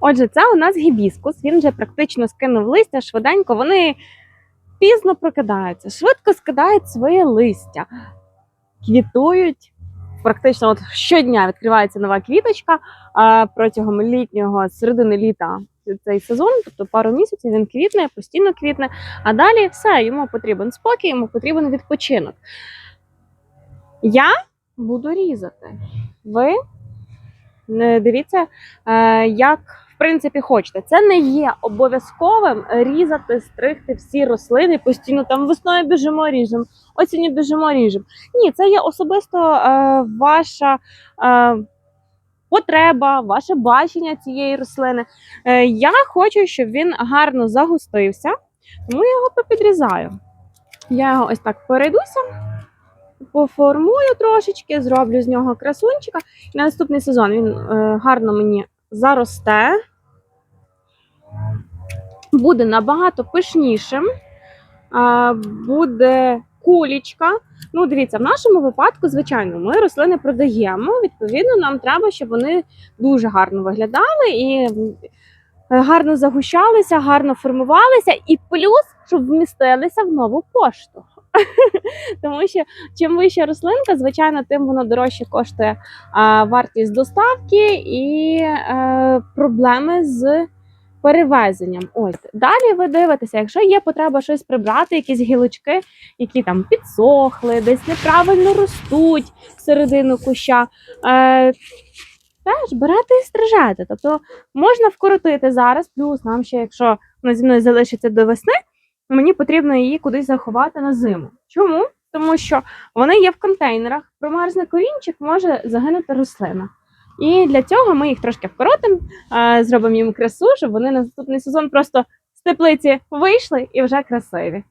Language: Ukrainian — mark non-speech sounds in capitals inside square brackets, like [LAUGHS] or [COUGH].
Отже, це у нас гібіскус. Він вже практично скинув листя швиденько. Вони пізно прокидаються, швидко скидають своє листя, квітують. Практично от щодня відкривається нова квіточка. А протягом літнього, середини літа цей сезон, тобто пару місяців він квітне, постійно квітне. А далі все, йому потрібен спокій, йому потрібен відпочинок. Я буду різати. Ви дивіться, е, як в принципі хочете. Це не є обов'язковим різати, стригти всі рослини, постійно там весною біжимо, ріжемо, осінню біжимо, ріжемо. Ні, це є особисто е, ваша. Е, Потреба, ваше бачення цієї рослини. Е, я хочу, щоб він гарно загустився, тому я його попідрізаю. Я його ось так перейдуся, поформую трошечки, зроблю з нього красунчика. І на наступний сезон він е, гарно мені заросте, буде набагато пишнішим, буде кулічка. Ну, дивіться, в нашому випадку, звичайно, ми рослини продаємо. Відповідно, нам треба, щоб вони дуже гарно виглядали і е, гарно загущалися, гарно формувалися, і плюс, щоб вмістилися в нову пошту. [LAUGHS] Тому що чим вища рослинка, звичайно, тим воно дорожче коштує а, вартість доставки і е, проблеми з перевезенням. Ось далі ви дивитеся, якщо є потреба щось прибрати, якісь гілочки, які там підсохли, десь неправильно ростуть всередину куща. Е, Теж берете і стрижете. Тобто можна вкоротити зараз, плюс нам ще, якщо вона зі мною залишиться до весни, мені потрібно її кудись заховати на зиму. Чому? Тому що вони є в контейнерах, промерзне корінчик, може загинути рослина. І для цього ми їх трошки вкоротимо, зробимо їм красу, щоб вони на наступний сезон просто з теплиці вийшли і вже красиві.